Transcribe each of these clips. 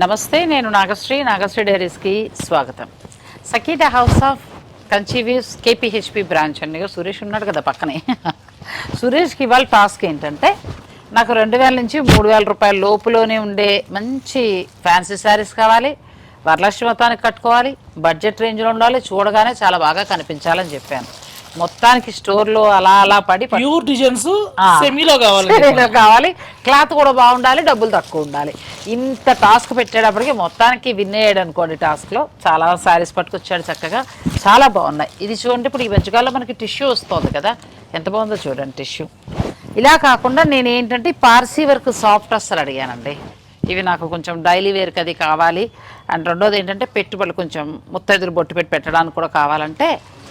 నమస్తే నేను నాగశ్రీ. నాగశ్రీ డైరీస్కి స్వాగతం. సకీట హౌస్ ఆఫ్ కన్సీవ్యూస్ కేపీహెచ్పి బ్రాంచ్ అండి సురేష్ ఉన్నాడు కదా పక్కనే. సురేష్కి ఇవాళ టాస్క్ ఏంటంటే నాకు రెండు వేల నుంచి మూడు వేల రూపాయల లోపులోనే ఉండే మంచి ఫ్యాన్సీ శారీస్ కావాలి వరలక్ష్మి మొత్తానికి కట్టుకోవాలి బడ్జెట్ రేంజ్లో ఉండాలి చూడగానే చాలా బాగా కనిపించాలని చెప్పాను. మొత్తానికి స్టోర్లో అలా అలా పడి ప్యూర్ డిజైన్స్. సెమీలో కావాలి. కావాలి. క్లాత్ కూడా బాగుండాలి డబ్బులు తక్కువ ఉండాలి. ఇంత టాస్క్ పెట్టేటప్పటికి మొత్తానికి విన్ అయ్యాడు అనుకోండి టాస్క్లో. చాలా శారీస్ పట్టుకొచ్చాడు చక్కగా. చాలా బాగున్నాయి. ఇది చూడండి ఇప్పుడు ఈ మధ్యకాలంలో మనకి టిష్యూ వస్తుంది కదా. ఎంత బాగుందో చూడండి టిష్యూ. ఇలా కాకుండా నేను ఏంటంటే పార్సీ వర్క్ సాఫ్ట్ అస్సలు అడిగానండి. ఇవి నాకు కొంచెం డైలీ వేర్కి అది కావాలి. అండ్ రెండోది ఏంటంటే పెట్టుబడులు కొంచెం ముత్తైదులు బొట్టు పెట్టి పెట్టడానికి కూడా కావాలంటే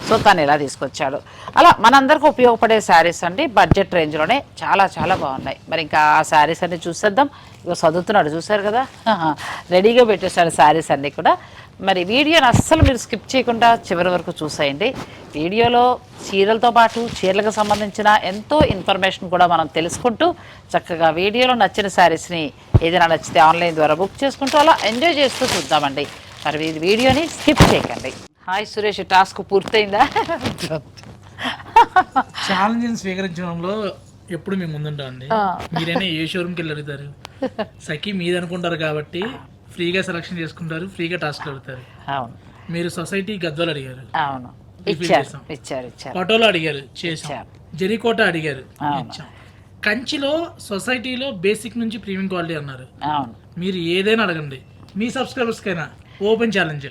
సో తను ఇలా తీసుకొచ్చాడు. అలా మనందరికీ ఉపయోగపడే శారీస్ అండి బడ్జెట్ రేంజ్లోనే చాలా చాలా బాగున్నాయి. మరి ఇంకా ఆ శారీస్ అన్ని చూసేద్దాం. ఇక చదువుతున్నాడు చూసారు కదా? రెడీగా పెట్టేశాడు శారీస్ అన్నీ కూడా. మరి వీడియోని అస్సలు మీరు స్కిప్ చేయకుండా చివరి వరకు చూసేయండి. వీడియోలో చీరలతో పాటు చీరలకు సంబంధించిన ఎంతో ఇన్ఫర్మేషన్ కూడా మనం తెలుసుకుంటూ చక్కగా వీడియోలో నచ్చిన శారీస్ని ఏదైనా నచ్చితే ఆన్లైన్ ద్వారా బుక్ చేసుకుంటూ అలా ఎంజాయ్ చేస్తూ చూద్దామండి. మరి వీడియోని స్కిప్ చేయకండి. హాయ్ సురేష్ టాస్క్ పూర్తయిందా? ఛాలెంజ్ స్వీకరించడంలో ఎప్పుడు మేము ముందుంటాం అండి. మీరైనా ఏ షోరూమ్కి వెళ్ళి అడుగుతారు సఖీ మీది అనుకుంటారు కాబట్టి ఫ్రీగా సెలక్షన్ చేసుకుంటారు ఫ్రీగా టాస్క్ అడుగుతారు. అవును. మీరు సొసైటీ గద్వాలు అడిగారు. అవును. ఇచ్చారు అడిగారు ఇచ్చారు. జెరికోట అడిగారు. ఇచ్చాం. కంచిలో సొసైటీలో బేసిక్ నుంచి ప్రీమియం క్వాలిటీ అన్నారు. అవును. మీరు ఏదైనా అడగండి. మీ సబ్స్క్రైబర్స్ కైనా ఓపెన్ ఛాలెంజ్.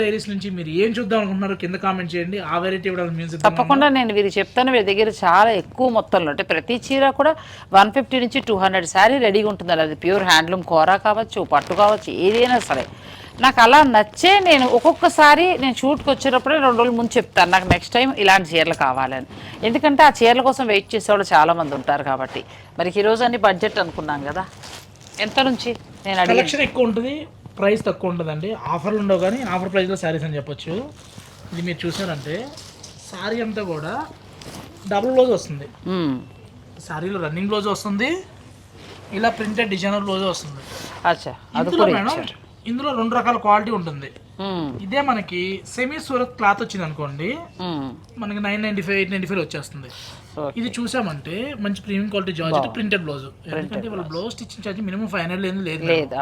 డైరీస్ నుంచి మీరు ఏం చూద్దాం అనుకుంటున్నారో కింద కామెంట్ చేయండి. ఆ వెరైటీ మ్యూజిక్ తప్పకుండా నేను వీరికి చెప్తాను. వీరి దగ్గర చాలా ఎక్కువ మొత్తంలో అంటే ప్రతి చీర కూడా వన్ ఫిఫ్టీ నుంచి టూ హండ్రెడ్ శారీ రెడీగా ఉంటుంది అది ప్యూర్ హ్యాండ్లూమ్ కూర కావచ్చు పట్టు కావచ్చు ఏదైనా సరే. నాకు అలా నచ్చే నేను ఒక్కొక్కసారి నేను షూట్కి వచ్చేటప్పుడే రెండు రోజుల ముందు చెప్తాను. నాకు నెక్స్ట్ టైం ఇలాంటి చీరలు కావాలని. ఎందుకంటే ఆ చీరల కోసం వెయిట్ చేసేవాళ్ళు చాలామంది ఉంటారు కాబట్టి. మరి ఈ రోజు అన్ని బడ్జెట్ అనుకున్నాం కదా. ఎంత నుంచి? నేను అడిగి కలెక్షన్ ఎక్కువ ఉంటుంది. ప్రైస్ తక్కువ ఉంటుందండి ఆఫర్లు ఉండవు కానీ ఆఫర్ ప్రైస్లో శారీస్ అని చెప్పొచ్చు. ఇది మీరు చూసారంటే శారీ అంతా కూడా డబుల్ బ్లౌజ్ వస్తుంది. శారీలో రన్నింగ్ బ్లౌజ్ వస్తుంది. ఇలా ప్రింటెడ్ డిజైనర్ బ్లౌజ్ వస్తుంది. ఇందులో మేడం ఇందులో రెండు రకాల క్వాలిటీ ఉంటుంది. ఇదే మనకి సెమీ సూరత్ క్లాత్ వచ్చింది అనుకోండి. మనకి nine ninety five eight ninety five వచ్చేస్తుంది. ఇది చూసామంటే మంచి premium quality georgette printed blouse ఎందుకంటే వాళ్ళ blouse stitching charge minimum five hundred లేదు లేదు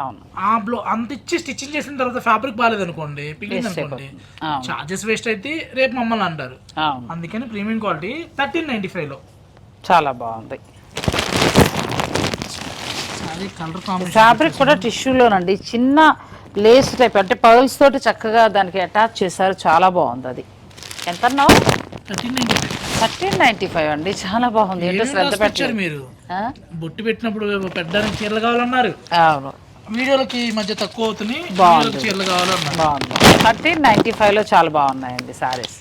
అవును. ఆ బ్లౌ అంత ఇచ్చి స్టిచ్చింగ్ చేసిన తర్వాత ఫ్యాబ్రిక్ బాగాలేదు అనుకోండి పిగిలింది అనుకోండి. చార్జెస్ వేస్ట్ అయితే రేపు మమ్మల్ని అంటారు. అందుకని ప్రీమియం క్వాలిటీ థర్టీన్ నైన్టీ ఫైవ్లో. చాలా బాగుంది. ఫ్యాబ్రిక్ కూడా టిష్యూలోనండి చిన్న లేస్ టైప్ అంటే పర్ల్స్ తోటి చక్కగా దానికి అటాచ్ చేశారు. చాలా బాగుంది అది. ఎంత అన్నావు థర్టీన్ నైన్టీ ఫైవ్ నైన్టీ అండి. చాలా బాగుంది. ఏంటో శ్రద్ధ పెట్టారు మీరు? బొట్టు పెట్టినప్పుడు పెట్టడానికి చీరలు కావాలన్నారు. అవును. వీడియోలకి ఈ మధ్య తక్కువ అవుతున్నాయి. బాగుంది. చీరలు కావాలన్నారు. బాగుంది. థర్టీన్ నైంటీ ఫైవ్లో చాలా బాగున్నాయండి శారీస్.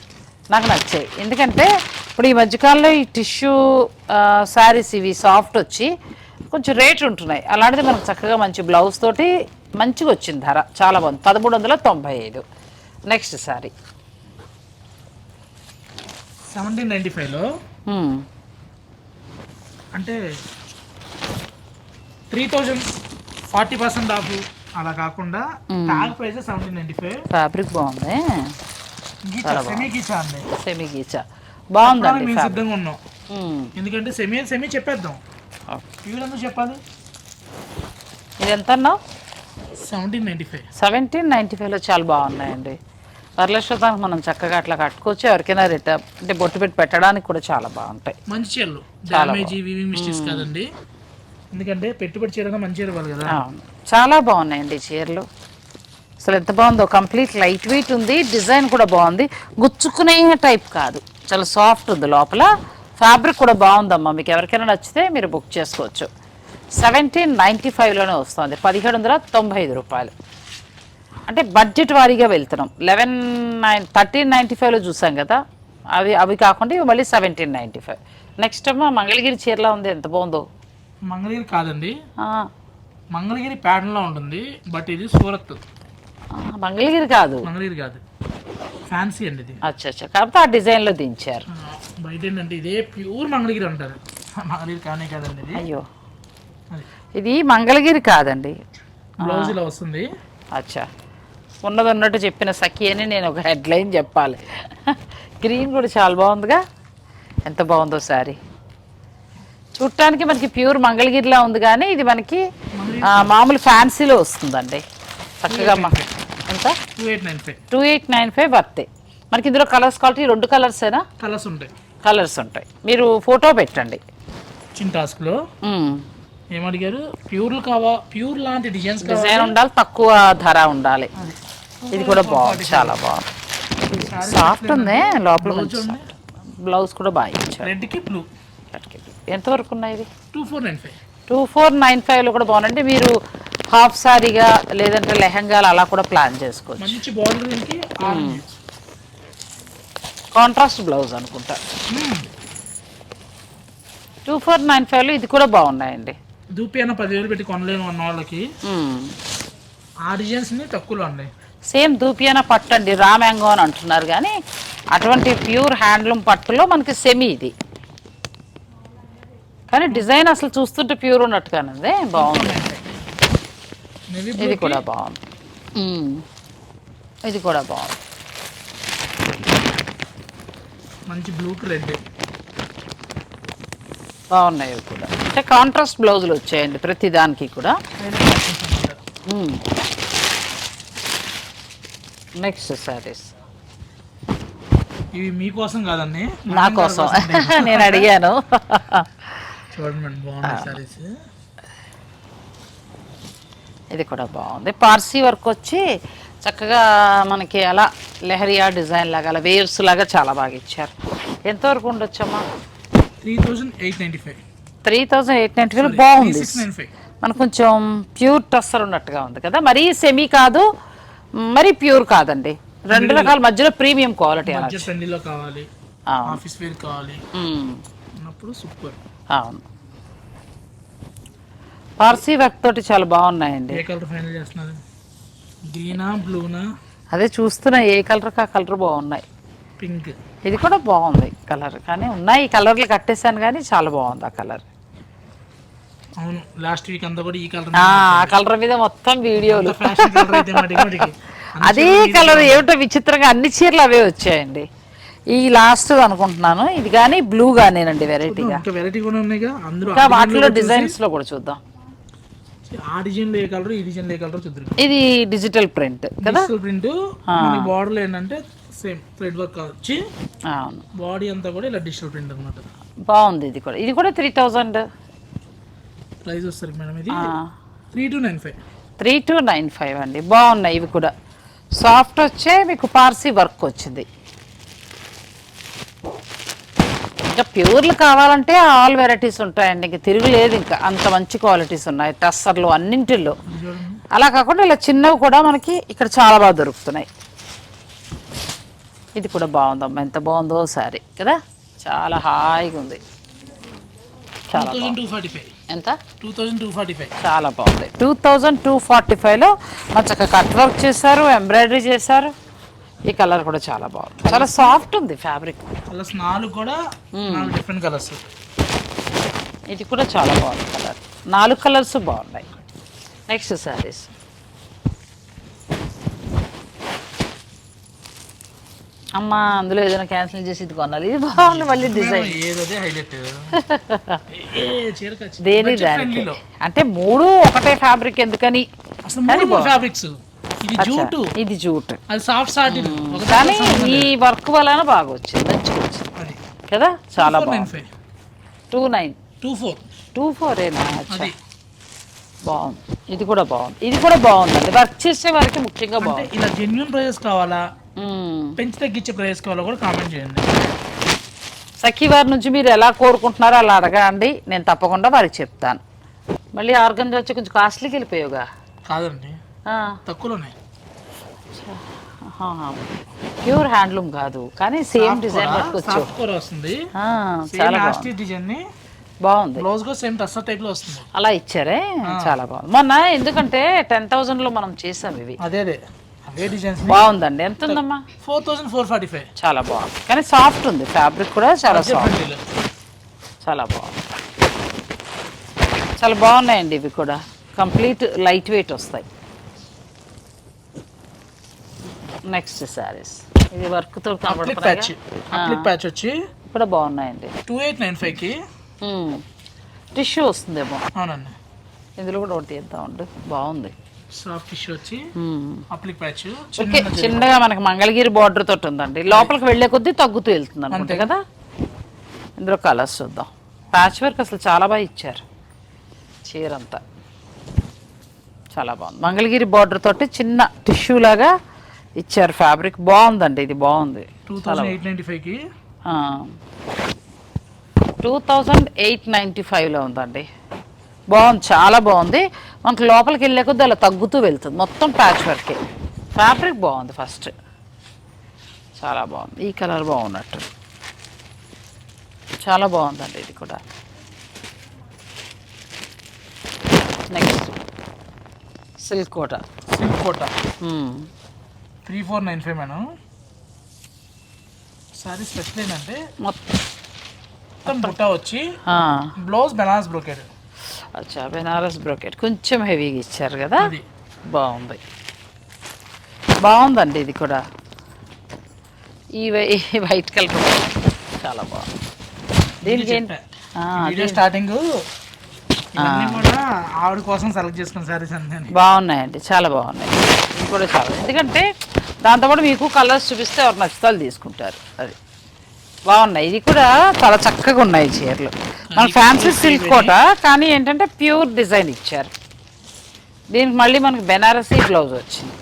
నాకు నచ్చాయి. ఎందుకంటే ఇప్పుడు ఈ మధ్యకాలంలో ఈ టిష్యూ శారీస్ ఇవి సాఫ్ట్ వచ్చి కొంచెం రేట్ ఉంటున్నాయి. అలాంటిది మనకు చక్కగా మంచి బ్లౌజ్ తోటి మంచిగా వచ్చింది ధర. చాలా బాగుంది. పదమూడు వందల తొంభై ఐదు. నెక్స్ట్ శారీ. సెవెంటీన్ నైన్టీ ఫైవ్లో అంటే three thousand forty percent off అలా కాకుండా tag price seventeen ninety five. Fabric బాగుంది. సెమీ గీచా అండి. సెమీ గీచా. బాగుందండి మేము సిద్ధంగా ఉన్నాం. ఎందుకంటే సెమీ సెమీ చెప్పేద్దాం. వీళ్ళందరూ చెప్పాలి? ఇది ఎంత అన్నావు seventeen ninety five. Seventeen ninety ఫైవ్లో చాలా బాగున్నాయండి. వరలక్ష్మతానికి మనం చక్కగా అట్లా కట్టుకోవచ్చు ఎవరికైనా రిటర్న్ అంటే బొట్టు పెట్టి పెట్టడానికి కూడా చాలా బాగుంటాయి. మంచి చీరలు. మిస్టేక్స్ కాదండి. ఎందుకంటే పెట్టుబడి చీరగా మంచి చీర కదా. చాలా బాగున్నాయండి చీరలు. అసలు ఎంత బాగుందో. కంప్లీట్ లైట్ వెయిట్ ఉంది. డిజైన్ కూడా బాగుంది. గుచ్చుకునే టైప్ కాదు. చాలా సాఫ్ట్ ఉంది లోపల. ఫ్యాబ్రిక్ కూడా బాగుందమ్మా. మీకు ఎవరికైనా నచ్చితే మీరు బుక్ చేసుకోవచ్చు. సెవెంటీన్ నైంటీ ఫైవ్లోనే వస్తుంది. పదిహేడు వందల తొంభై ఐదు రూపాయలు. అంటే బడ్జెట్ వారీగా వెళ్తున్నాం. లెవెన్ నైన్ థర్టీన్ నైంటీ ఫైవ్లో చూసాం కదా. అవి అవి కాకుండా మళ్ళీ సెవెంటీన్ నైంటీ ఫైవ్ నెక్స్ట్ అమ్మా మంగళగిరి చీరలా ఉంది. ఎంత బాగుందో. మంగళగిరి కాదండి. మంగళగిరి ప్యాటర్న్లో ఉంటుంది. బట్ ఇది సూరత్. మంగళగిరి కాదు. మంగళగిరి కాదు. ఫ్యాన్సీ అండి ఇది. అచ్చా అచ్చా కాకపోతే ఆ డిజైన్లో దించారు. బయట ఏంటంటే ఇదే ప్యూర్ మంగళగిరి అంటారు. మంగళగిరి కానే కాదండి ఇది. అయ్యో. ఇది మంగళగిరి కాదండి. బ్లౌజ్ ఇలా వస్తుంది. అచ్చా. ఉన్నది ఉన్నట్టు చెప్పిన సఖి అని నేను ఒక హెడ్లైన్ చెప్పాలి. గ్రీన్ కూడా చాలా బాగుందిగా. ఎంత బాగుందో సారీ చూడటానికి మనకి ప్యూర్ మంగళగిరిలా ఉంది కానీ ఇది మనకి మామూలు ఫ్యాన్సీలో వస్తుందండి. చక్కగా ఎంత? Two eight nine five two eight nine five బర్తే మనకి ఇందులో కలర్స్ క్వాలిటీ రెండు కలర్సేనా కలర్స్ ఉంటాయి. కలర్స్ ఉంటాయి. మీరు ఫోటో పెట్టండి. చిన్న టాస్క్లో మ్మ్. ఏమడిగారు ప్యూర్లు కావా? ప్యూర్ లాంటి డిజైన్స్ కావాలి? డిజైన్ ఉండాలి తక్కువ ధర ఉండాలి. ఇది కూడా బాగుంది చాలా బాగుంది. సాఫ్ట్ ఉంది లోపల బ్లౌజ్ కూడా బాగా ఇచ్చారు. రెడ్కి బ్లూ ఎంతవరకు ఉన్నాయి ఇది? Two four nine five two four nine ఫైవ్లో కూడా బాగుందంటే మీరు హాఫ్ సారీగా లేదంటే లెహంగాలు అలా కూడా ప్లాన్ చేసుకోవచ్చు. కాంట్రాస్ట్ బ్లౌజ్ అనుకుంటా. టూ ఫోర్ నైన్ ఫైవ్లో ఇది కూడా బాగున్నాయండి. దూపి అయినా పదివేలు పెట్టి కొనలేము అన్న వాళ్ళకి మ్మ్. ఆ డిజైన్స్ని తక్కువలో ఉన్నాయి. సేమ్ దూపియానా పట్టు అండి రామ్యాంగో అని అంటున్నారు కానీ అటువంటి ప్యూర్ హ్యాండ్లూమ్ పట్టులో మనకి సెమీ ఇది. కానీ డిజైన్ అసలు చూస్తుంటే ప్యూర్ ఉన్నట్టుగానే బాగుంది. మేబీ ఇది కూడా బాగుంది. ఇది కూడా బాగుంది. మంచి బ్లూకి రెడ్. బాగున్నాయి కూడా. అంటే కాంట్రాస్ట్ బ్లౌజులు వచ్చాయండి ప్రతి దానికి కూడా. నెక్స్ట్ శారీస్ ఇవి మీకోసం కాదండి. నా కోసం. నేను అడిగాను. చూడండి బాగున్నాయి సారీస్ ఇది కూడా బాగుంది. పార్సీ వర్క్ వచ్చి చక్కగా మనకి అలా లెహరియా డిజైన్ లాగా అలా వేవ్స్ లాగా చాలా బాగా ఇచ్చారు. ఎంతవరకు ఉండొచ్చమ్మా? Three thousand eight ninety five. Three thousand eight బాగుంది. Nine five. మనకు కొంచెం ప్యూర్ టస్సర్ ఉన్నట్టుగా ఉంది కదా. మరీ సెమీ కాదు మరీ ప్యూర్ కాదండి. రెండు రకాల మధ్యలో ప్రీమియం క్వాలిటీ బడ్జెట్ ఫ్రెండ్లీలో కావాలి. అవును. ఆఫీస్ వేర్ కావాలి. అన్నప్పుడు సూపర్ అవును. పార్సీ వర్క్ తోటి చాలా బాగున్నాయండి. ఏ కలర్ ఫైనల్ చేస్తున్నారు? గ్రీనా బ్లూనా అదే చూస్తున్నా ఏ కలర్ ఆ కలర్ బాగున్నాయి. పింక్ ఇది కూడా బాగుంది కలర్ కానీ ఉన్నాయి ఈ కలర్లు కట్టేశాను కానీ చాలా బాగుంది ఆ కలర్ అవును లాస్ట్ వీక్ అంతా కూడా ఈ కలర్ ఆ కలర్ మీద మొత్తం వీడియోలు. ఫ్యాషన్ కలర్ అయితే మటుకు మటుకి. అదే కలర్ ఏమిటో విచిత్రంగా అన్ని చీరలు అవే వచ్చాయండి. ఈ లాస్ట్ అనుకుంటున్నాను. ఇది కానీ బ్లూ గానేనండి వెరైటీగా ఇంకా వెరైటీ కూడా ఉన్నాయిగా. ఇంకా వాటిలో డిజైన్స్లో కూడా చూద్దాం. ఆ డిజైన్లో ఏ కలర్ ఈ డిజైన్ ఏ కలర్ చూద్దరు? ఇది డిజిటల్ ప్రింట్ కదా? డిజిటల్ ప్రింట్ బార్డర్ ఏంటంటే సేమ్ థ్రెడ్ వర్క్ వచ్చి అవును. బాడీ అంతా కూడా ఇలా డిజిటల్ ప్రింట్ అనమాట బాగుంది ఇది కూడా. ఇది కూడా త్రీ థౌజండ్ ప్రైస్ వస్తుంది మేడం ఇది? Three two nine five. Three two nine five అండి. బాగున్నాయి ఇవి కూడా. సాఫ్ట్ వచ్చే మీకు పార్సీ వర్క్ వచ్చింది. ఇంకా ప్యూర్లు కావాలంటే ఆల్ వెరైటీస్ ఉంటాయండి. ఇంకా తిరుగులేదు ఇంకా. అంత మంచి క్వాలిటీస్ ఉన్నాయి. టస్సర్లు అన్నింటిలో అలా కాకుండా ఇలా చిన్నవి కూడా మనకి ఇక్కడ చాలా బాగా దొరుకుతున్నాయి. ఇది కూడా బాగుందమ్మా ఎంత బాగుందో సారీ కదా? చాలా హాయిగా ఉంది. చాలా ఎంత? Two thousand two forty five. చాలా బాగుంది. టూ థౌజండ్ టూ ఫార్టీ ఫైవ్లో మంచిగా కట్ వర్క్ చేశారు ఎంబ్రాయిడరీ చేశారు. ఈ కలర్ కూడా చాలా బాగుంది. చాలా సాఫ్ట్ ఉంది ఫ్యాబ్రిక్. కలర్స్ నాలుగు కూడా డిఫరెంట్ కలర్స్. ఇది కూడా చాలా బాగుంది కలర్. నాలుగు కలర్స్ బాగున్నాయి. నెక్స్ట్ శారీస్. అమ్మ అందులో ఏదైనా క్యాన్సిల్ చేసి ఇది కొనాలి. ఇది బాగుంది. మళ్ళీ డిజైన్ దేని దానికి? అంటే మూడు ఒకటే ఫ్యాబ్రిక్ ఎందుకని? అసలు మూడు మూడు ఫ్యాబ్రిక్స్ ఇది జూటు ఇది జూట్ అది సాఫ్ట్ సాటిన్ కానీ ఈ వర్క్ వలన బాగా వచ్చింది. మంచిగా వచ్చింది కదా? చాలా బాగుంది. Two nine two four two four ఏనా బాగుంది. ఇది కూడా బాగుంది. ఇది కూడా బాగుందండి. వర్క్ చేసే వారికి ముఖ్యంగా బాగుంది. ఇలా జెన్యున్ ప్రైజెస్ కావాలా. పెంచి తగ్గించే ప్రైజెస్ కావాలా కూడా కామెంట్ చేయండి. సఖీ వారి నుంచి మీరు ఎలా కోరుకుంటున్నారో అలా అడగండి. నేను తప్పకుండా వారికి చెప్తాను. మళ్ళీ ఆర్గన్ వచ్చి కొంచెం కాస్ట్లీకి వెళ్ళిపోయావుగా? కాదండి. తక్కువలోనే. ప్యూర్ హ్యాండ్లూమ్ కాదు. కానీ సేమ్ డిజైన్ పట్టుకోవచ్చు వస్తుంది. చాలా డిజైన్ బాగుంది. బ్లౌజ్ కూడా సేమ్ టస్సర్ టైప్లో వస్తుంది. అలా ఇచ్చారే? చాలా బాగుంది. మొన్న ఎందుకంటే టెన్ థౌజండ్లో మనం చేసాం ఇవి. అదే అదే. అవే డిజైన్స్ బాగుందండి. ఎంత ఉందమ్మా four thousand four forty five. చాలా బాగుంది. కానీ సాఫ్ట్ ఉంది. ఫ్యాబ్రిక్ కూడా చాలా సాఫ్ట్ చాలా బాగుంది. చాలా బాగున్నాయండి ఇవి కూడా. కంప్లీట్ లైట్ వెయిట్ వస్తాయి. నెక్స్ట్ శారీస్ ఇది వర్క్తో ప్యాచ్ ప్యాచ్ వచ్చి కూడా బాగున్నాయండి. టూ ఎయిట్ నైన్ ఫైవ్కి టిష్యూ వస్తుందేమో. అవునండి. ఇందులో కూడా ఒకటి తీద్దామండి బాగుంది. సాఫ్ట్ టిష్యూ వచ్చి. అప్లిక్ ప్యాచ్ ఓకే చిన్నగా మనకి మంగళగిరి బార్డర్ తోటి ఉందండి. లోపలికి వెళ్ళే కొద్దీ తగ్గుతూ వెళ్తుంది అనుకుంటే కదా? ఇందులో కలర్స్ చూద్దాం. ప్యాచ్ వర్క్ అసలు చాలా బాగా ఇచ్చారు. చీర అంతా చాలా బాగుంది. మంగళగిరి బార్డర్ తోటి చిన్న టిష్యూ లాగా ఇచ్చారు ఫ్యాబ్రిక్ బాగుందండి ఇది బాగుంది. టూ థౌసండ్ ఎయిట్ నైన్టీ ఫైవ్కి టూ థౌజండ్ ఎయిట్ నైంటీ ఫైవ్లో ఉందండి. బాగుంది చాలా బాగుంది. మనకు లోపలికి వెళ్ళే కొద్దీ అలా తగ్గుతూ వెళ్తుంది. మొత్తం ప్యాచ్ వర్కే ఫ్యాబ్రిక్ బాగుంది ఫస్ట్ చాలా బాగుంది. ఈ కలర్ బాగున్నట్టు. చాలా బాగుందండి ఇది కూడా. Next silk Kota. Silk Kota. Three four nine five madam. Sari special ఏంటంటే మొత్తం మొత్తం బుట్ట వచ్చి బ్లౌజ్ బెనారస్ బ్రోకెడ్ అచ్చా బెనారస్ బ్రోకెట్. కొంచెం హెవీగా ఇచ్చారు కదా? బాగుంది. బాగుందండి ఇది కూడా. ఈ వైట్ కలర్ చాలా బాగుంది. దీనికి స్టార్టింగ్ కూడా ఆవిడ కోసం సెలెక్ట్ చేసుకున్న సారీస్ బాగున్నాయండి చాలా బాగున్నాయి. ఇది కూడా చాలా ఎందుకంటే దాంతోపాటు మీకు కలర్స్ చూపిస్తే ఎవరు నచ్చితే వాళ్ళు తీసుకుంటారు. అది. బాగున్నాయి. ఇది కూడా చాలా చక్కగా ఉన్నాయి చీరలు. మన ఫ్యాన్సీ సిల్క్ కోట కానీ ఏంటంటే ప్యూర్ డిజైన్ ఇచ్చారు. దీనికి మళ్ళీ మనకి బెనారసీ బ్లౌజ్ వచ్చింది.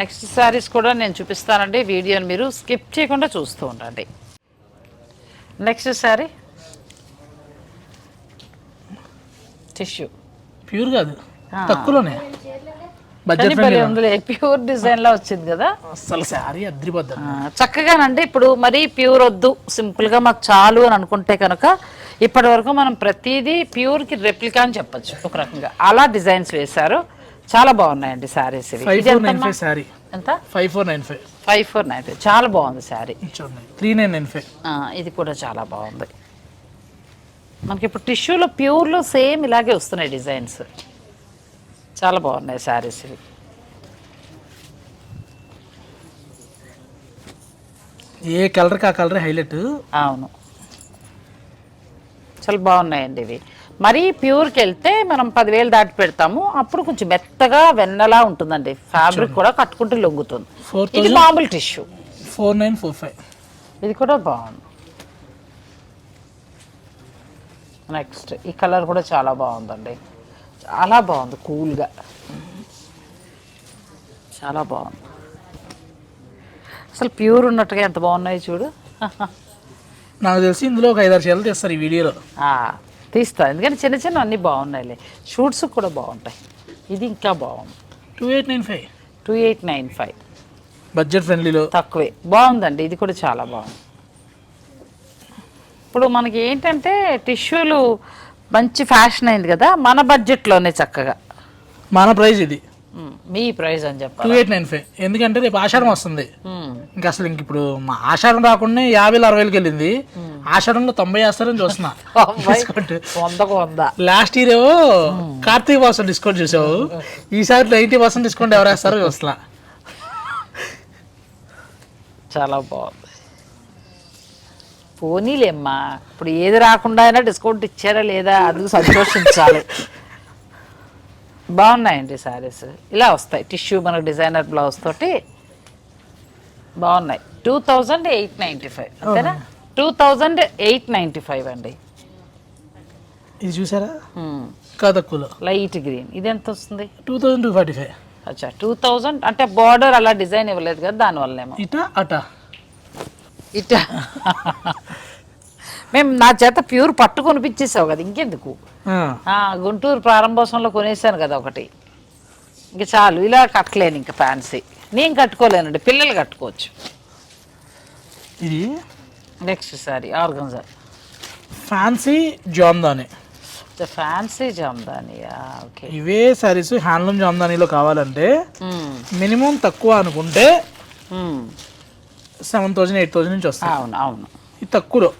నెక్స్ట్ శారీస్ కూడా నేను చూపిస్తానండి వీడియోని మీరు స్కిప్ చేయకుండా చూస్తూ ఉండండి. నెక్స్ట్ శారీ టిష్యూ ప్యూర్ కాదు. తక్కువలోనే. బడ్జెట్ ప్యూర్ డిజైన్లో వచ్చింది కదా? అసలు శారీ అద్రిపోద్ది చక్కగానండి. ఇప్పుడు మరీ ప్యూర్ వద్దు. సింపుల్గా మాకు చాలు అని అనుకుంటే కనుక ఇప్పటి వరకు మనం ప్రతిదీ ప్యూర్కి రెప్లికా అని చెప్పొచ్చు. ఒక రకంగా. అలా డిజైన్స్ వేశారు. చాలా బాగున్నాయండి ఫైవ్ ఇది ఫోర్ నైన్? ఫైవ్ ఎంత? Five four nine five. Five four nine five. చాలా బాగుంది sari. Three nine nine five. ఇది కూడా చాలా బాగుంది. మనకి ఇప్పుడు టిష్యూలో ప్యూర్లో సేమ్ ఇలాగే వస్తున్నాయి డిజైన్స్. చాలా బాగున్నాయి శారీస్ ఇవి. ఏ కలర్కి ఆ కలర్ హైలైట్? అవును. చాలా బాగున్నాయండి ఇవి. మరీ ప్యూర్కి వెళ్తే మనం పదివేలు దాటి పెడతాము. అప్పుడు కొంచెం మెత్తగా వెన్నలా ఉంటుందండి. ఫ్యాబ్రిక్ కూడా కట్టుకుంటే లొంగుతుంది. ఇది మామూలు tissue. Four nine four five. ఇది కూడా బాగుంది. నెక్స్ట్ ఈ కలర్ కూడా చాలా బాగుందండి. చాలా బాగుంది కూల్గా. చాలా బాగుంది. అసలు ప్యూర్ ఉన్నట్టుగా ఎంత బాగున్నాయి చూడు. నాకు తెలిసి ఇందులో ఒక ఐదారు చీరలు తీస్తారు ఈ వీడియోలో. తీస్తా. ఎందుకంటే చిన్న చిన్న అన్నీ బాగున్నాయిలే. షూట్స్ కూడా బాగుంటాయి. ఇది ఇంకా బాగుంది. Two eight nine five. Two eight nine five. Budget ఫ్రెండ్లీలో. తక్కువే. బాగుందండి. ఇది కూడా చాలా బాగుంది. ఇప్పుడు మనకి ఏంటంటే టిష్యూలు మంచి ఫ్యాషన్ అయింది కదా మన బడ్జెట్లోనే చక్కగా. మన ప్రైస్ ఇది. మీ ప్రైస్ అని టూ చెప్పాలి ఎయిట్ నైన్ ఫైవ్. ఎందుకంటే రేపు ఆషాఢం వస్తుంది. ఇంకా అసలు ఇంక ఇప్పుడు మా ఆషాఢం రాకుండా యాభై అరవై వేలకి వెళ్ళింది ఆషాఢంలో తొంభై వేస్తారని చూస్తున్నా. వందకు వంద. లాస్ట్ ఇయర్ ఏమో కార్తీక మాసం డిస్కౌంట్ చూసావు. ఈసారి నైంటీ పర్సెంట్ డిస్కౌంట్ ఎవరు వేస్తారో చూస్తున్నా. చాలా బాగుంది. పోనీలేమ్మా. ఇప్పుడు ఏది రాకుండా అయినా డిస్కౌంట్ ఇచ్చారా లేదా అందుకు సంతోషించాలి. బాగున్నాయండి శారీస్ ఇలా వస్తాయి. టిష్యూ మనకు డిజైనర్ బ్లౌజ్ తోటి బాగున్నాయి. Two thousand eight ninety five. అంతేనా? Two thousand eight ninety five అండి. ఇది చూసారా? ఇంకా తక్కువలో లైట్ గ్రీన్. ఇది ఎంత వస్తుంది? Two thousand two forty five. అచ్చా టూ థౌజండ్. అంటే బార్డర్ అలా డిజైన్ ఇవ్వలేదు కదా దానివల్లనేమో. ఇట అట. ఇట. మేము నా చేత ప్యూర్ పట్టు కొనిపించేసావు కదా ఇంకెందుకు? గుంటూరు ప్రారంభోత్సవంలో కొనేసాను కదా ఒకటి. ఇంక చాలు ఇలా కట్టలేను ఇంకా ఫ్యాన్సీ. నేను కట్టుకోలేనండి పిల్లలు కట్టుకోవచ్చు. ఇది? Next sari organza. Fancy Jamdani. Fancy జామ్దానియా okay. ఇవే సారీస్ హ్యాండ్లూమ్ జామ్దానీలో కావాలంటే మినిమం తక్కువ అనుకుంటే సెవెన్ థౌజండ్ ఎయిట్ థౌజండ్ నుంచి వస్తాయి. అవును అవును. ఇది తక్కువలో.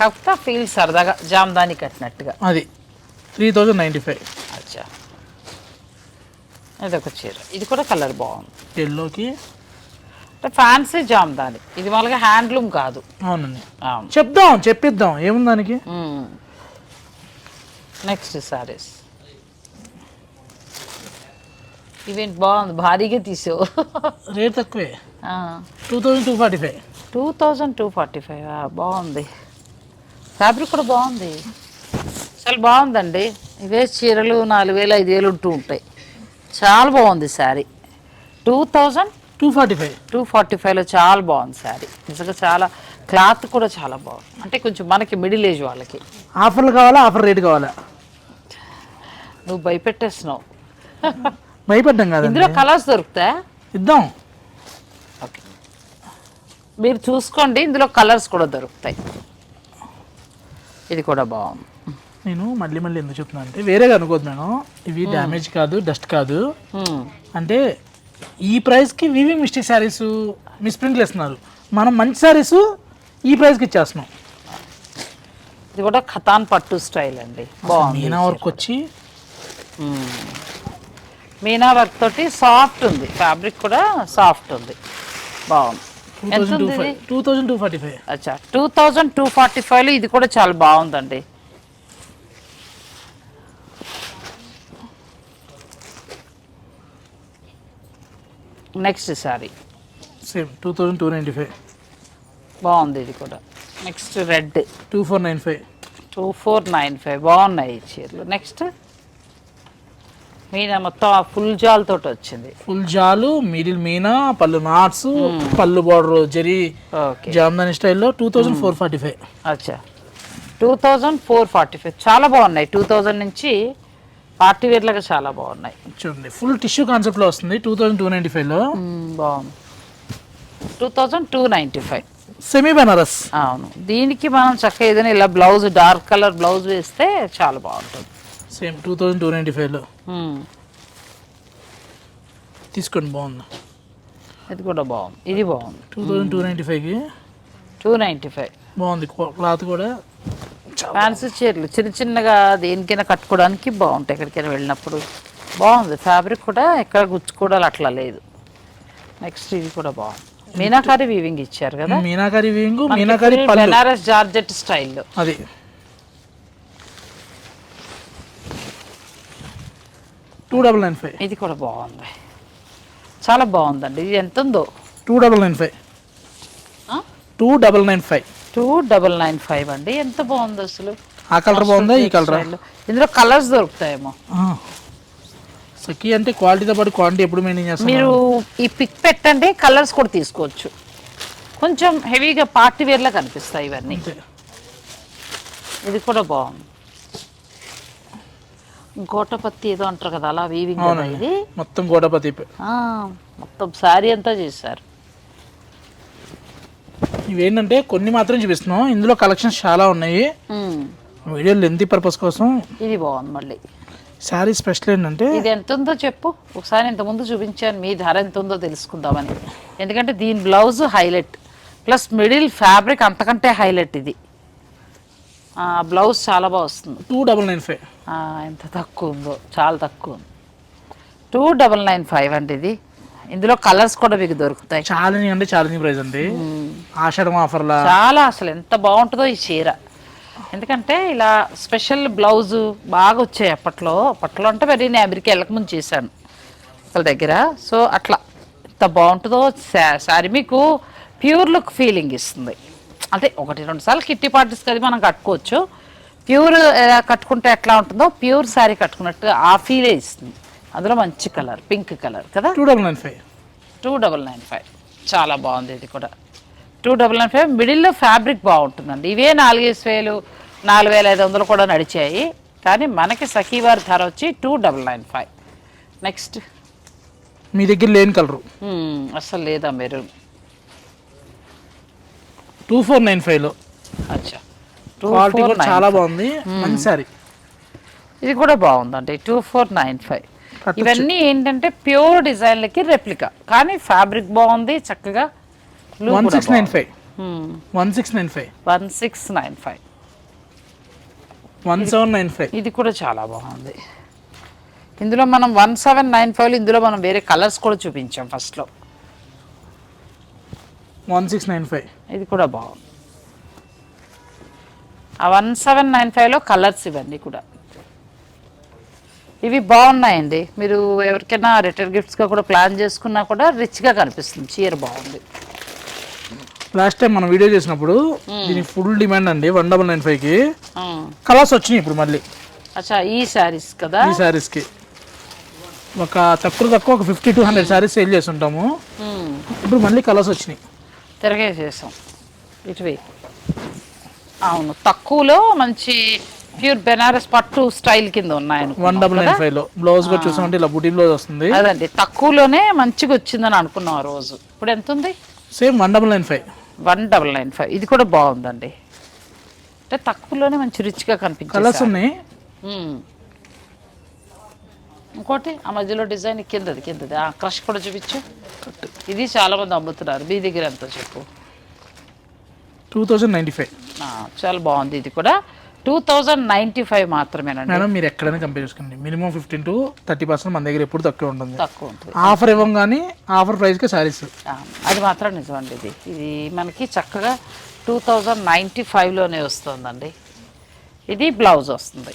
కాకపోతే ఫీల్ సరదాగా జామ్దాని కట్టినట్టుగా. అది. త్రీ థౌజండ్ నైంటీ ఫైవ్ అచ్చా ఇదొక చీర. ఇది కూడా కలర్ బాగుంది. ఎల్లోకి అంటే ఫ్యాన్సీ జామ్దాని. ఇది మామూలుగా హ్యాండ్లూమ్ కాదు. అవునండి. అవును. చెప్దాం చెప్పిద్దాం. ఏముంది దానికి? నెక్స్ట్ సారీస్ ఇవేంటి బాగుంది? భారీగా తీసావు. రేట్ తక్కువే. Two thousand two forty five. Two thousand two forty five బాగుంది. ఫ్యాబ్రిక్ కూడా బాగుంది. అసలు బాగుందండి. ఇవే చీరలు నాలుగు వేలు ఐదు వేలు ఉంటూ ఉంటాయి. చాలా బాగుంది sari. Two thousand two forty five. Two forty ఫైవ్లో చాలా బాగుంది శారీ. నిజంగా చాలా క్లాత్ కూడా చాలా బాగుంది. అంటే కొంచెం మనకి మిడిల్ ఏజ్ వాళ్ళకి. ఆఫర్లు కావాలా ఆఫర్ రేట్ కావాలా? నువ్వు భయపెట్టేస్తున్నావు. భయపడ్డాం కదండి. ఇందులో కలర్స్ దొరుకుతాయా? ఇద్దాం. మీరు చూసుకోండి ఇందులో కలర్స్ కూడా దొరుకుతాయి. ఇది కూడా బాగుంది. నేను మళ్ళీ మళ్ళీ ఎందుకు చెప్తున్నా అంటే వేరేగా అనుకోదు మేడం. ఇవి డ్యామేజ్ కాదు డస్ట్ కాదు. అంటే ఈ ప్రైస్కి వీవింగ్ మిస్టేక్ శారీస్ మిస్ప్రింట్లు ఇస్తున్నారు మనం మంచి శారీస్ ఈ ప్రైస్కి ఇచ్చేస్తున్నాం. ఇది కూడా ఖతాన్ పట్టు స్టైల్ అండి. బాగుంది మీనా వర్క్ వచ్చి. మీనా వర్క్ తోటి సాఫ్ట్ ఉంది. ఫ్యాబ్రిక్ కూడా సాఫ్ట్ ఉంది. బాగుంది. టూ ఫైవ్ ఇది two thousand two forty five. అచ్చా టూ థౌజండ్ టూ ఫార్టీ ఫైవ్లో ఇది కూడా చాలా బాగుందండి. Next sari. Same two thousand two ninety five. బాగుంది ఇది కూడా. Next red. Two four nine five. Two four nine five బాగున్నాయి ఈ చీరలు. నెక్స్ట్? మీనా మొత్తం ఫుల్ జాల్ తోటి వచ్చింది. ఫుల్ జాలు మిడిల్ మీనా పళ్ళు నాట్స్ పళ్ళు బార్డర్ జరీ జామ్దాని స్టైల్లో two thousand four forty five. అచ్చా. Two thousand four forty five. చాలా బాగున్నాయి. టూ థౌజండ్ నుంచి పార్టీ వేర్లుగా చాలా బాగున్నాయి. చూడండి ఫుల్ టిష్యూ కాన్సెప్ట్లో వస్తుంది టూ థౌజండ్ టూ నైంటీ ఫైవ్లో. బాగుంది. Two thousand two ninety five. Semi Benaras అవును. దీనికి మనం చక్కగా ఏదైనా ఇలా బ్లౌజ్ డార్క్ కలర్ బ్లౌజ్ వేస్తే చాలా బాగుంటుంది. Same two thousand two ninety ఫైవ్లో. తీసుకోండి బాగుంది. ఇది కూడా బాగుంది. ఇది బాగుంది. టూ థౌజండ్ టూ నైంటీ ఫైవ్కి. Two ninety five. బాగుంది క్లాత్ కూడా ఫ్యాన్సీ చీరలు చిన్న చిన్నగా దేనికైనా కట్టుకోవడానికి బాగుంటాయి ఎక్కడికైనా వెళ్ళినప్పుడు. బాగుంది ఫ్యాబ్రిక్ కూడా ఎక్కడ గుచ్చుకోవడాలు అట్లా లేదు. నెక్స్ట్ ఇది కూడా బాగుంది. మీనాకారి వీవింగ్ ఇచ్చారు కదా? మీనాకారి వీవింగ్ మనకి మీనాకారి బెనారస్ జార్జెట్ స్టైల్లో. అది. Two double nine five. ఇది కూడా బాగుంది. చాలా బాగుందండి. ఇది ఎంత ఉందో two double nine five. Two double nine five. Two double nine five అండి. ఎంత బాగుంది అసలు? ఆ కలర్ బాగుందా? ఈ కలర్. ఇందులో కలర్స్ దొరుకుతాయేమో. సఖీ అంటే క్వాలిటీతో పాటు క్వాంటిటీ ఎప్పుడు మెయింటైన్ చేస్తాం మీరు ఈ పిక్ పెట్టండి కలర్స్ కూడా తీసుకోవచ్చు. కొంచెం హెవీగా పార్టీ వేర్లా కనిపిస్తాయి ఇవన్నీ. ఇది కూడా బాగుంది. గోటపత్తి ఏదో అంటారు కదా అలా వీవింగ్ కదా ఇది? మొత్తం గోడపతి ఆ, మొత్తం శారీ అంతా చేశారు. ఇవేంటంటే కొన్ని మాత్రం చూపిస్తున్నాం. ఇందులో కలెక్షన్స్ చాలా ఉన్నాయి. వీడియో లెంతీ పర్పస్ కోసం ఇది బాగుంది మళ్ళీ. శారీ స్పెషల్ ఏంటంటే ఇది ఎంత ఉందో చెప్పు. ఒకసారి ఇంత ముందు చూపించాను. మీ ధర ఎంత ఉందో తెలుసుకుందామని. ఎందుకంటే దీని blouse highlight. Plus middle fabric అంతకంటే హైలైట్ ఇది. బ్లౌజ్ చాలా బాగా వస్తుంది. Two double nine five. ఎంత తక్కువ ఉందో చాలా తక్కువ ఉంది. టూ డబల్ నైన్ ఫైవ్ అండి ఇది. ఇందులో కలర్స్ కూడా మీకు దొరుకుతాయి. ఛాలెంజింగ్ అంటే ఛాలెంజింగ్ ప్రైస్ అండి. ఆషాఢం ఆఫర్లా చాలా అసలు ఎంత బాగుంటుందో ఈ చీర. ఎందుకంటే ఇలా స్పెషల్ బ్లౌజు బాగా వచ్చాయి అప్పట్లో. అప్పట్లో అంటే మరి నేను అమెరికా వెళ్ళకముందు చేశాను. ఒకళ్ళ దగ్గర. సో అట్లా. ఎంత బాగుంటుందో శారీ మీకు ప్యూర్ లుక్ ఫీలింగ్ ఇస్తుంది. అంటే ఒకటి రెండు సార్లు కిట్టి పార్టీస్కి అది మనం కట్టుకోవచ్చు. ప్యూర్ కట్టుకుంటే ఎట్లా ఉంటుందో ప్యూర్ శారీ కట్టుకున్నట్టు ఆ ఫీలే ఇస్తుంది. అందులో మంచి కలర్ పింక్ కలర్ కదా? Two double nine five. Two double nine five. చాలా బాగుంది ఇది కూడా. టూ డబల్ నైన్ ఫైవ్ మిడిల్లో ఫ్యాబ్రిక్ బాగుంటుందండి. ఇవే నాలుగేసి వేలు నాలుగు వేల ఐదు వందలు కూడా నడిచాయి. కానీ మనకి సఖీవారి ధర వచ్చి two double nine five. Next. మీ దగ్గర లేని కలరు. అసలు లేదా మీరు? టూ ఫోర్ నైన్ ఫైవ్లో అచ్చా. క్వాలిటీ కూడా చాలా బాగుంది. మంచి శారీ ఇది కూడా బాగుందండి. Two four nine five. ఇవన్నీ ఏంటంటే ప్యూర్ డిజైన్లకి రెప్లికా. కానీ ఫ్యాబ్రిక్ బాగుంది చక్కగా one six nine five. One six nine five. One six nine five. One seven nine five. ఇది కూడా చాలా బాగుంది. ఇందులో మనం వన్ సెవెన్ నైన్ ఫైవ్ ఇందులో మనం వేరే కలర్స్ కూడా చూపించాం ఫస్ట్లో. వన్ సిక్స్ నైన్ ఫైవ్ ఇది కూడా బాగుంది. ఆ వన్ సెవెన్ నైన్ ఫైవ్లో కలర్స్ ఇవన్నీ కూడా. ఇవి బాగున్నాయండి. మీరు ఎవరికైనా రిటర్న్ గిఫ్ట్స్గా కూడా ప్లాన్ చేసుకున్నా కూడా రిచ్గా కనిపిస్తుంది. చీర బాగుంది. లాస్ట్ టైం మనం వీడియో చేసినప్పుడు దీనికి ఫుల్ డిమాండ్ అండి వన్ డబల్ నైన్ ఫైవ్కి. కలర్స్ వచ్చినాయి ఇప్పుడు మళ్ళీ. అచ్చా ఈ శారీస్ కదా? ఈ శారీస్కి ఒక తక్కువ తక్కువ ఒక fifty two hundred saris sale చేసి ఉంటాము. ఇప్పుడు మళ్ళీ కలర్స్ వచ్చినాయి. తిరగేసేసాం ఇటువే అవును తక్కువలో మంచి ప్యూర్ బెనారస్ పట్టు స్టైల్ కింద ఉన్నాయి వన్ డబల్ నైన్ ఫైవ్లో. బ్లౌజ్ కూడా చూసామంటే ఇలా బుటీ బ్లౌజ్ వస్తుంది. అదండి తక్కువలోనే మంచిగా వచ్చిందని అనుకున్నాం ఆ రోజు. ఇప్పుడు ఎంత ఉంది? Same one double nine five. One double nine five. ఇది కూడా బాగుందండి. అంటే తక్కువలోనే మంచి రిచ్గా కనిపించింది కలర్స్ ఉన్నాయి. ఇంకోటి ఆ మధ్యలో డిజైన్ కిందది కిందది. ఆ క్రష్ కూడా చూపించు. ఇది చాలా మంది అమ్ముతున్నారు. మీ దగ్గర ఎంత చెప్పు? Two thousand ninety five. చాలా బాగుంది ఇది కూడా. టూ థౌజండ్ నైంటీ ఫైవ్ మాత్రమేనండి. మేడం మీరు ఎక్కడైనా కంపేర్ చేసుకోండి. Minimum fifteen to thirty percent మన దగ్గర ఎప్పుడు తక్కువ ఉంటుంది. తక్కువ ఉంటుంది. ఆఫర్ ఇవ్వం కానీ ఆఫర్ ప్రైస్కి శారీస్. ఆ, అది మాత్రం నిజమండి ఇది. ఇది మనకి చక్కగా టూ థౌజండ్ నైంటీ ఫైవ్లోనే వస్తుందండి. ఇది బ్లౌజ్ వస్తుంది.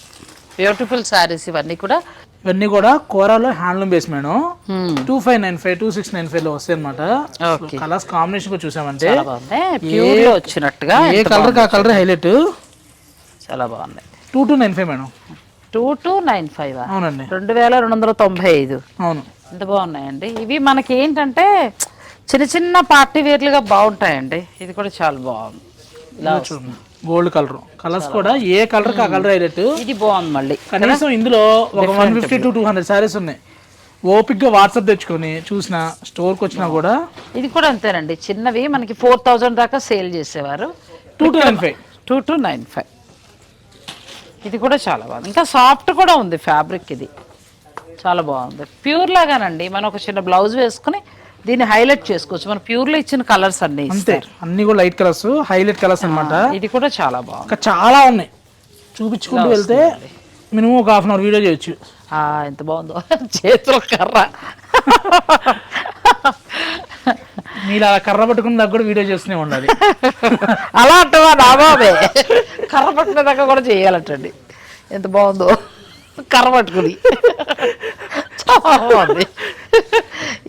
బ్యూటిఫుల్ శారీస్ ఇవన్నీ కూడా. ఇవన్నీ కూడా కోరాలో handloom base madam. Two five nine five two six nine ఫైవ్లో వస్తాయి అనమాట ఓకే. కలర్స్ కాంబినేషన్ కూడా చూసామంటే వచ్చినట్టుగా ఏ కలర్ ఆ కలర్ హైలైట్ చాలా బాగుంది two two nine five madam. Two two nine five అవునండి. రెండు వేల రెండు వందల తొంభై ఐదు. అవును. ఎంత బాగున్నాయండి? ఇవి మనకి ఏంటంటే చిన్న చిన్న పార్టీ వేర్లుగా బాగుంటాయండి. ఇది కూడా చాలా బాగుంది. ఇలా చూడండి. Gold colour. కలర్స్ కూడా ఏ కలర్ ఆ కలర్ హైలైట్ ఇది బాగుంది మళ్ళీ. కనీసం ఇందులో ఒక one fifty to two hundred saris ఉన్నాయి. ఓపిక్గా వాట్సాప్ తెచ్చుకొని చూసిన స్టోర్కి వచ్చినా కూడా ఇది కూడా అంతేనండి. చిన్నవి మనకి ఫోర్ థౌజండ్ దాకా సేల్ చేసేవారు. Two two nine five two two nine five ఇది కూడా చాలా బాగుంది. ఇంకా సాఫ్ట్ కూడా ఉంది ఫ్యాబ్రిక్ ఇది. చాలా బాగుంది. ప్యూర్ లాగానండి. మనం ఒక చిన్న బ్లౌజ్ వేసుకుని దీన్ని హైలైట్ చేసుకోవచ్చు. మన ప్యూర్లో ఇచ్చిన కలర్స్ అన్ని అంతే. అన్ని కూడా లైట్ కలర్స్ హైలైట్ కలర్స్ అన్నమాట. ఇది కూడా చాలా బాగుంది. చాలా ఉన్నాయి. చూపించుకుంటూ వెళ్తే మినిమం ఒక హాఫ్ అన్ అవర్ వీడియో చేయొచ్చు. ఆ, ఎంత బాగుందో. చేతుల కర్ర. మీరు అలా కర్ర పట్టుకుని దాకా కూడా వీడియో చేస్తూనే ఉండాలి. అలా అంటవా నా బాబే? కర్ర పట్టుకునే దాకా కూడా చేయాలటండి. ఎంత బాగుందో. కర్ర పట్టుకుని. చాలా బాగుంది.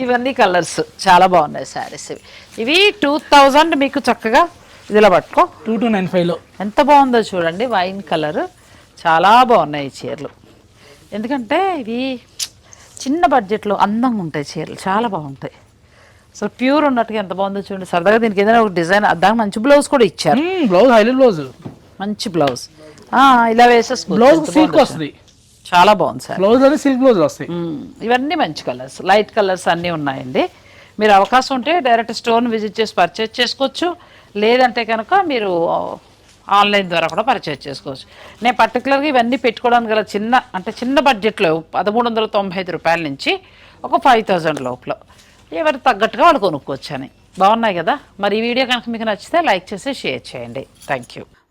ఇవన్నీ కలర్స్. చాలా బాగున్నాయి శారీస్ ఇవి. ఇవి టూ థౌజండ్ మీకు చక్కగా ఇదిలా పట్టుకో. టూ టూ నైన్ ఫైవ్లో ఎంత బాగుందో చూడండి వైన్ కలర్. చాలా బాగున్నాయి ఈ చీరలు. ఎందుకంటే ఇవి చిన్న బడ్జెట్లో అందంగా ఉంటాయి చీరలు. చాలా బాగుంటాయి. అసలు ప్యూర్ ఉన్నట్టుగా ఎంత బాగుందో చూడండి. సరదాగా దీనికి ఏదైనా ఒక డిజైన్ దానికి మంచి బ్లౌజ్ కూడా ఇచ్చారు. Blouse highlight blouse. మంచి బ్లౌజ్. ఇలా వేసేసుకోవచ్చు. బ్లౌజ్ సిల్క్ వస్తుంది. చాలా బాగుంది సార్. బ్లౌజ్లోనే సిల్క్ బ్లౌజ్ వస్తాయి. ఇవన్నీ మంచి కలర్స్. లైట్ కలర్స్ అన్నీ ఉన్నాయండి. మీరు అవకాశం ఉంటే డైరెక్ట్ స్టోర్ని విజిట్ చేసి పర్చేజ్ చేసుకోవచ్చు. లేదంటే కనుక మీరు ఆన్లైన్ ద్వారా కూడా పర్చేజ్ చేసుకోవచ్చు. నేను పర్టికులర్గా ఇవన్నీ పెట్టుకోవడానికి గల చిన్న అంటే చిన్న బడ్జెట్లో పదమూడు వందల తొంభై ఐదు రూపాయల నుంచి ఒక ఫైవ్ థౌజండ్ లోపల. ఎవరికి తగ్గట్టుగా వాళ్ళు కొనుక్కోవచ్చు అని. బాగున్నాయి కదా? మరి ఈ వీడియో కనుక మీకు నచ్చితే లైక్ చేసి షేర్ చేయండి. Thank you.